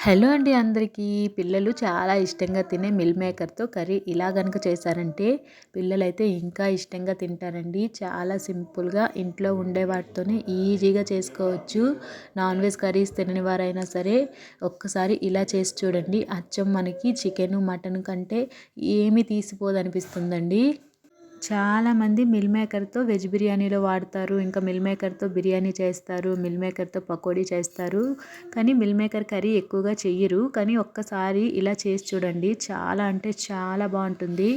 Hello అండి అందరికీ. పిల్లలు చాలా ఇష్టంగా తినే మిల్ మేకర్తో కర్రీ ఇలా కనుక చేశారంటే పిల్లలైతే ఇంకా ఇష్టంగా తింటారండి. చాలా సింపుల్గా ఇంట్లో ఉండే వాటితోనే ఈజీగా చేసుకోవచ్చు. నాన్ వెజ్ కర్రీస్ తినని వారైనా సరే ఒక్కసారి ఇలా చేసి చూడండి. అచ్చం మనకి చికెన్ మటన్ కంటే ఏమి తీసిపోదనిపిస్తుందండి. చాలామంది మిల్ మేకర్తో వెజ్ బిర్యానీలో వాడతారు. ఇంకా మిల్ మేకర్తో బిర్యానీ చేస్తారు మిల్ మేకర్తో పకోడీ చేస్తారు. కానీ మిల్ మేకర్ కర్రీ ఎక్కువగా చెయ్యరు. కానీ ఒక్కసారి ఇలా చేసి చూడండి చాలా అంటే చాలా బాగుంటుంది.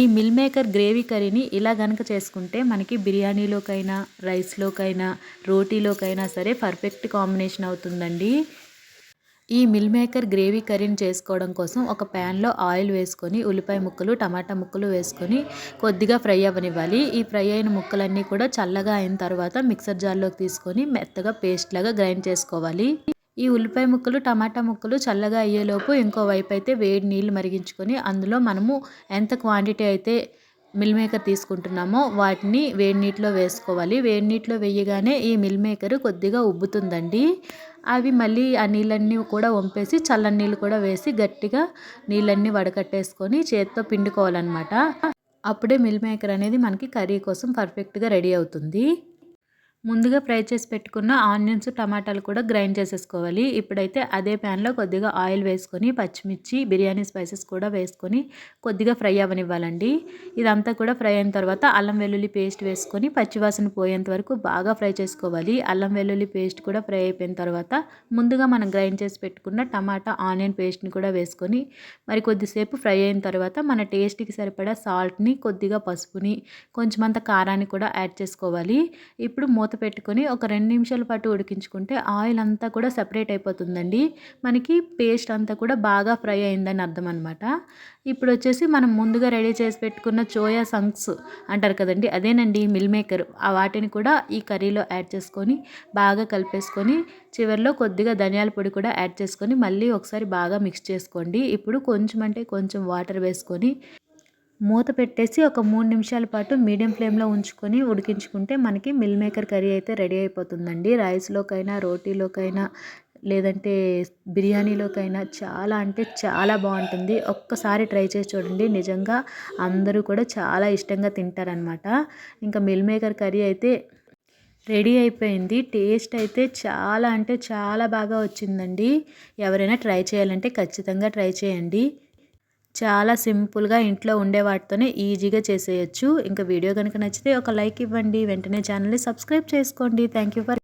ఈ మిల్ మేకర్ గ్రేవీ కర్రీని ఇలా కనుక చేసుకుంటే మనకి బిర్యానీలోకైనా రైస్లోకైనా రోటీలోకైనా సరే పర్ఫెక్ట్ కాంబినేషన్ అవుతుందండి. ఈ మిల్ మేకర్ గ్రేవీ కర్రీని చేసుకోవడం కోసం ఒక ప్యాన్లో ఆయిల్ వేసుకొని ఉల్లిపాయ ముక్కలు టమాటా ముక్కలు వేసుకొని కొద్దిగా ఫ్రై అవ్వనివ్వాలి. ఈ ఫ్రై అయిన ముక్కలన్నీ కూడా చల్లగా అయిన తర్వాత మిక్సర్ జార్లోకి తీసుకొని మెత్తగా పేస్ట్ లాగా గ్రైండ్ చేసుకోవాలి. ఈ ఉల్లిపాయ ముక్కలు టమాటా ముక్కలు చల్లగా అయ్యేలోపు ఇంకో వైపు అయితే వేడి నీళ్ళు మరిగించుకొని అందులో మనము ఎంత క్వాంటిటీ అయితే మిల్ మేకర్ తీసుకుంటున్నామో వాటిని వేడి నీటిలో వేసుకోవాలి. వేడి నీటిలో వేయగానే ఈ మిల్ మేకర్ కొద్దిగా ఉబ్బుతుందండి. అవి మళ్ళీ ఆ నీళ్ళన్నీ కూడా వంపేసి చల్లని నీళ్ళు కూడా వేసి గట్టిగా నీళ్ళన్నీ వడకట్టేసుకొని చేతితో పిండుకోవాలన్నమాట. అప్పుడే మిల్ మేకర్ అనేది మనకి కర్రీ కోసం పర్ఫెక్ట్గా రెడీ అవుతుంది. ముందుగా ఫ్రై చేసి పెట్టుకున్న ఆనియన్స్ టమాటాలు కూడా గ్రైండ్ చేసేసుకోవాలి. ఇప్పుడైతే అదే ప్యాన్లో కొద్దిగా ఆయిల్ వేసుకొని పచ్చిమిర్చి బిర్యానీ స్పైసెస్ కూడా వేసుకొని కొద్దిగా ఫ్రై అవ్వనివ్వాలండి. ఇదంతా కూడా ఫ్రై అయిన తర్వాత అల్లం వెల్లుల్లి పేస్ట్ వేసుకొని పచ్చివాసన పోయేంత వరకు బాగా ఫ్రై చేసుకోవాలి. అల్లం వెల్లుల్లి పేస్ట్ కూడా ఫ్రై అయిపోయిన తర్వాత ముందుగా మనం గ్రైండ్ చేసి పెట్టుకున్న టమాటా ఆనియన్ పేస్ట్ని కూడా వేసుకొని మరి కొద్దిసేపు ఫ్రై అయిన తర్వాత మన టేస్ట్కి సరిపడా సాల్ట్ని కొద్దిగా పసుపుని కొంచెం అంత కారాన్ని కూడా యాడ్ చేసుకోవాలి. ఇప్పుడు మూత పెట్టుకొని ఒక రెండు నిమిషాల పాటు ఉడికించుకుంటే ఆయిల్ అంతా కూడా సెపరేట్ అయిపోతుందండి. మనకి పేస్ట్ అంతా కూడా బాగా ఫ్రై అయిందని అర్థం అనమాట ఇప్పుడు వచ్చేసి మనం ముందుగా రెడీ చేసి పెట్టుకున్న చోయా సంక్స్ అంటారు కదండి అదేనండి మిల్ మేకర్. ఆ వాటిని కూడా ఈ కర్రీలో యాడ్ చేసుకొని బాగా కలిపేసుకొని చివరిలో కొద్దిగా ధనియాల పొడి కూడా యాడ్ చేసుకొని మళ్ళీ ఒకసారి బాగా మిక్స్ చేసుకోండి. ఇప్పుడు కొంచెం అంటే కొంచెం వాటర్ వేసుకొని మూత పెట్టేసి ఒక మూడు నిమిషాల పాటు మీడియం ఫ్లేమ్లో ఉంచుకొని ఉడికించుకుంటే మనకి మిల్ మేకర్ కర్రీ అయితే రెడీ అయిపోతుందండి. రైస్లోకైనా రోటీలోకైనా లేదంటే బిర్యానీలోకైనా చాలా అంటే చాలా బాగుంటుంది. ఒక్కసారి ట్రై చేసి చూడండి. నిజంగా అందరూ కూడా చాలా ఇష్టంగా తింటారనమాట ఇంకా మిల్ మేకర్ కర్రీ అయితే రెడీ అయిపోయింది. టేస్ట్ అయితే చాలా అంటే చాలా బాగా వచ్చిందండి. ఎవరైనా ట్రై చేయాలంటే ఖచ్చితంగా ట్రై చేయండి. చాలా సింపుల్గా ఇంట్లో ఉండే వాటితోనే ఈజీగా చేసేయచ్చు. ఇంకా వీడియో కనుక నచ్చితే ఒక లైక్ ఇవ్వండి. వెంటనే ఛానల్ని సబ్స్క్రైబ్ చేసుకోండి. Thank you for